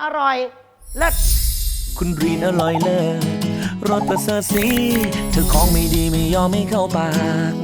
อร่อยเลิศคุณรีนอร่อยเลิศรสประเสริฐสีเธอของไม่ดีไม่ยอมไม่เข้าปาก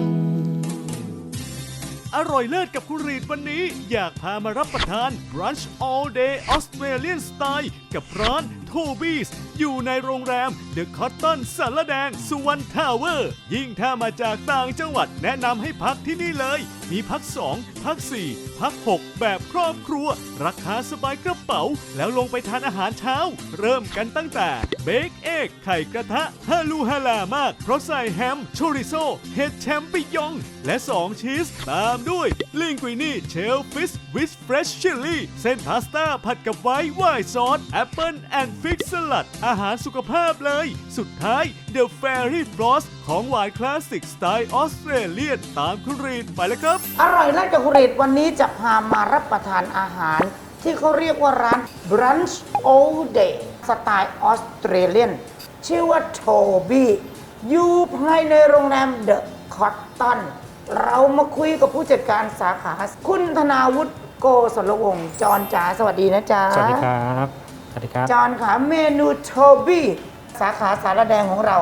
อร่อยเลิศกับคุณรีดวันนี้ อยากพามารับประทาน brunch all day Australian style กับร้าน Toby's อยู่ในโรงแรม The Cotton สารแดงสุวรรณทาวเวอร์ ยิ่งถ้ามาจากต่างจังหวัดแนะนำให้พักที่นี่เลย มีพัก 2 พัก 4 พัก 6 แบบครอบครัว ราคาสบายกระเป๋า แล้วลงไปทานอาหารเช้า เริ่มกันตั้งแต่เบคเอกไข่กระทะฮาลูฮาลามาก เพราะใส่แฮมโชริโซเห็ดแชมปิยอง และ 2 ชีส ตามด้วยลิงกุินี่เชลฟิสวิสเฟรชชิลลี่เส้นพาสต้าผัดกับไวท์ไวน์ซอสแอปเปิลแอนด์ฟิกสลัด อาหารสุขภาพเลย สุดท้าย The Fairy Floss ของหวานคลาสสิกสไตล์ออสเตรเลียนตามคุณรีดไปเลยครับ อร่อยเลิศกับคุณรีดวันนี้จะพามารับประทานอาหาร ที่เขาเรียกว่าร้าน brunch all day สไตล์ออสเตรเลียนชื่อว่าโทบี้อยู่ภายในโรงแรมเดอะคอตตันเรามาคุยกับผู้จัดการสาขา คุณธนาวุฒิโกศลวงศ์จอนจ๋าสวัสดีนะจ๊ะ สวัสดีครับส วัสดีครับ จานค่ะเมนูโทบี้สาขาสารแดงของเรา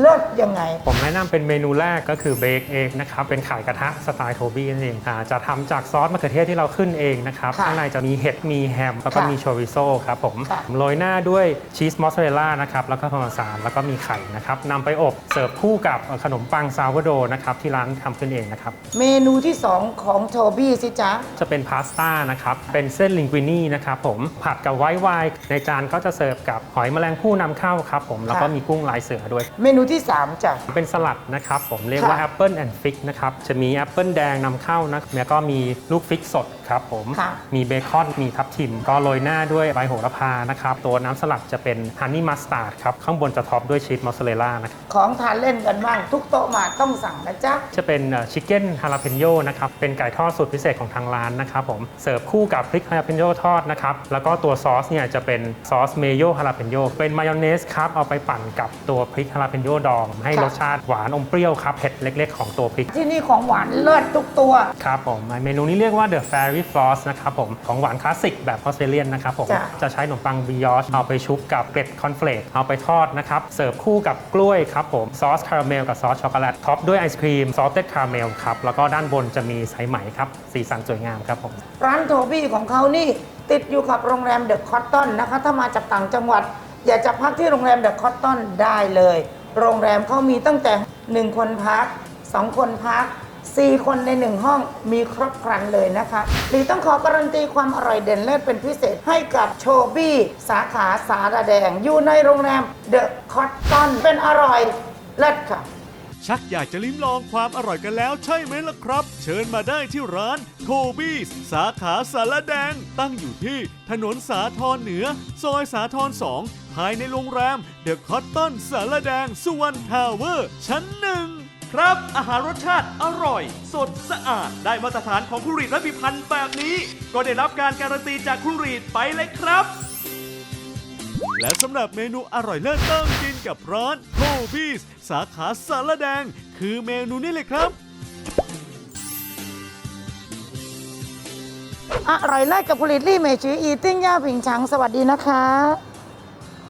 เลิศยังไง ผมแนะนำเป็นเมนูแรกก็คือเบ k เองนะครับ เป็นไข่กระทะสไตล์โทบี้นั่นเองอ่าจะทำจากซอสมะเขือเทศที่เราขึ้นเองนะครับ ค่ะข้างในจะมีเห็ดมีแฮม แล้วก็ค่ะมีโชริโซครับผม ค่ะ โรยหน้าด้วยชีสมอสซาเรลล่านะครับ แล้วก็พาร์เมซานแล้วก็มีไข่นะครับนำไปอบเสิร์ฟคู่กับขนมปังซาวโดนะครับที่ร้านทำขึ้นเองนะครับ เมนูที่2ของโทบี้สิจ๊ะ จะเป็นพาสต้านะครับ เป็นเส้นลิงกุินี่นะครับผม ผัดกับไวท์ไวน์ในจานก็จะเสิร์ฟกับหอยแมลงภู่นำเข้าครับผม แล้วก็ค่ะ มีกุ้งลายเสือด้วย เมนูที่ 3จ้ะ เป็นสลัดนะครับผมเรียกว่า ค่ะแอปเปิลแอนด์ฟิกนะครับ จะมีแอปเปิลแดงนำเข้านะแล้วก็มีลูกฟิกสดครับผมค่ะ มีเบคอนมีทับทิม ก็โรยหน้าด้วยใบโหระพานะครับ ตัวน้ำสลัดจะเป็นฮันนี่มัสตาร์ดครับ ข้างบนจะท็อปด้วยชีสมอสซาเรลล่านะครับของทานเล่นกันบ้าง ทุกโต๊ะมาต้องสั่งนะจ๊ะ จะเป็นชิคเก้นฮาลาเพนโยนะครับ เป็นไก่ทอดสูตรพิเศษของทางร้านนะครับผมเสิร์ฟคู่กับพริกฮาลาเพนโยทอดนะครับ แล้วก็ตัวซอสเนี่ยจะเป็นซอสเมโยฮาลาเพนโยเป็นมายองเนสครับเอาไปปั่นกับตัวพริกฮาลาเพนโยดองให้ค่ะ รสชาติหวานอมเปรี้ยวครับเผ็ดเล็ก ๆ ของตัวพริก ที่นี่ของหวานเลิศทุกตัว ครับผมเมนูนี้เรียกว่า The Fairy Floss นะครับผมของหวานคลาสสิกแบบออสเตรเลียนนะครับผมจ้ะ จะใช้ขนมปังบิยอชเอาไปชุบกับเกล็ดคอนเฟลกเอาไปทอดนะครับ เสิร์ฟคู่กับกล้วยครับผมซอสคาราเมลกับซอสช็อกโกแลตท็อปด้วยไอศครีมซอสเต็ดคาราเมลครับ แล้วก็ด้านบนจะมีสายไหมครับ สีสันสวยงามครับผม ร้านโทบี้ของเขานี่ ติดอยู่กับโรงแรมเดอะคอตตอนนะคะ ถ้ามาจากต่างจังหวัด อยากจะพักที่โรงแรมเดอะคอตตอนได้เลย โรงแรมเขามีตั้งแต่ 1 คนพัก 2 คนพัก 4 คนใน 1 ห้องมีครบครันเลยนะคะหรือต้องขอการันตีความอร่อยเด่นเลิศเป็นพิเศษให้กับโชบี้สาขาสารแดง อยู่ในโรงแรมเดอะคอตตอนเป็นอร่อยเลิศค่ะ ชักอยากจะลิ้มลองความอร่อยกันแล้วใช่ไหมล่ะครับ เชิญมาได้ที่ร้านโทบี้สาขาสารแดง ตั้งอยู่ที่ถนนสาทรเหนือ ซอยสาทรสองภายในโรงแรมเดอะคอตตอนสารแดงสุวรรณทาวเวอร์ ชั้นหนึ่งครับ อาหารรสชาติอร่อย สดสะอาด ได้มาตรฐานของคุณรีดและพิพันธ์แบบนี้ ก็ได้รับการการันตีจากคุณรีดไปเลยครับ และสำหรับเมนูอร่อยเลิศต้องกินกับร้านโฮบีสสาขาสารแดง คือเมนูนี้เลยครับ อร่อยเลิศกับผลิตลี่เมจืออีติ้งย่าผิงฉังสวัสดีนะคะ